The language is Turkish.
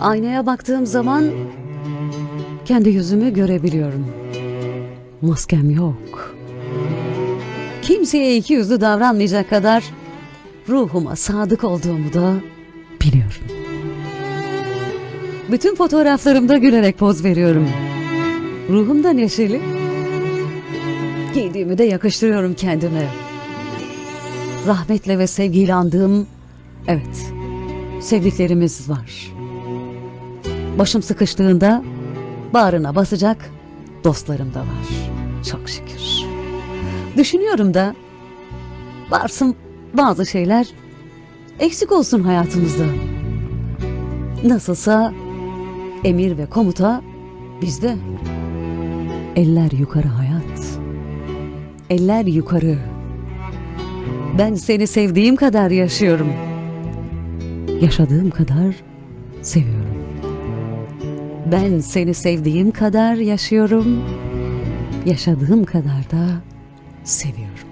Aynaya baktığım zaman kendi yüzümü görebiliyorum. Maskem yok. Kimseye iki yüzlü davranmayacak kadar ruhuma sadık olduğumu da biliyorum. Bütün fotoğraflarımda gülerek poz veriyorum. Ruhum da neşeli. Giydiğimi de yakıştırıyorum kendime. Rahmetle ve sevgiyle andığım, evet, sevdiklerimiz var. Başım sıkıştığında bağrına basacak dostlarım da var. Çok şükür. Düşünüyorum da varsın bazı şeyler eksik olsun hayatımızda. Nasılsa emir ve komuta bizde. Eller yukarı hayat. Eller yukarı. Ben seni sevdiğim kadar yaşıyorum. Yaşadığım kadar seviyorum. Ben seni sevdiğim kadar yaşıyorum. Yaşadığım kadar da seviyorum.